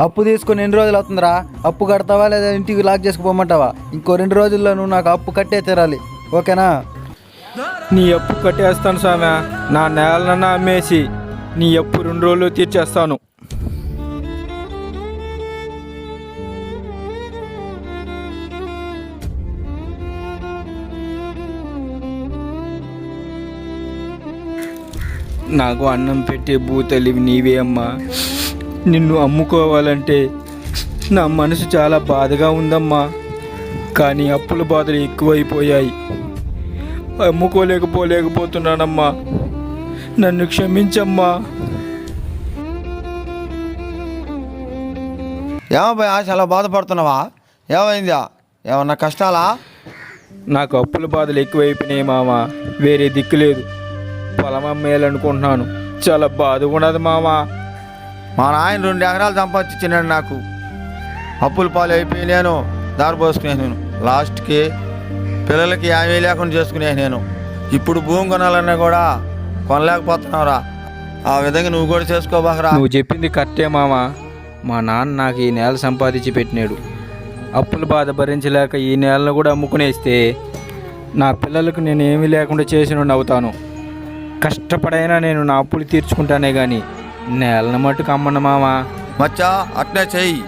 అప్పు తీసుకొని ఎన్ని రోజులు అవుతుందిరా? అప్పు కడతావా లేదా ఇంటికి లాక్ చేసుకుపోమంటావా? ఇంకో రెండు రోజుల్లో నువ్వు నాకు అప్పు కట్టే తీరాలి. ఓకేనా? నీ అప్పు కట్టేస్తాను స్వామి. నా నేలనన్నా అమ్మేసి నీ అప్పు రెండు రోజులు తీర్చేస్తాను. నాకు అన్నం పెట్టే భూతలివి నీవే అమ్మా. నిన్ను అమ్ముకోవాలంటే నా మనసు చాలా బాధగా ఉందమ్మా. కానీ అప్పుల బాధలు ఎక్కువైపోయాయి. అమ్ముకోలేకపోలేకపోతున్నానమ్మా. నన్ను క్షమించమ్మా. ఏమో భయ చాలా బాధపడుతున్నావా? ఏమైందా ఏమన్నా కష్టాలా? నాకు అప్పుల బాధలు ఎక్కువైపోయినాయి మామ. వేరే దిక్కు లేదు. పొలం అమ్మేయాలనుకుంటున్నాను చాలా బాధగా ఉన్నది మామ. మా నాయన రెండు ఎకరాలు సంపాదించినాడు నాకు. అప్పుల పాలు అయిపోయి నేను దారి పోసుకునే నేను. లాస్ట్కి పిల్లలకి ఏమీ లేకుండా చేసుకునే నేను. ఇప్పుడు భూమి కొనాలన్నా కూడా కొనలేకపోతున్నావురా. ఆ విధంగా నువ్వు కూడా చేసుకోబాకరా. నువ్వు చెప్పింది కరెక్టే మామ. మా నాన్న నాకు ఈ నేల సంపాదించి పెట్టినాడు. అప్పుల బాధ భరించలేక ఈ నేలను కూడా అమ్ముకునేస్తే నా పిల్లలకు నేను ఏమీ లేకుండా చేసిన అవుతాను. కష్టపడైనా నేను నా అప్పులు తీర్చుకుంటానే కానీ నేలను మట్టుకు అమ్మను మామ మచ్చా అట్నే చెయ్యి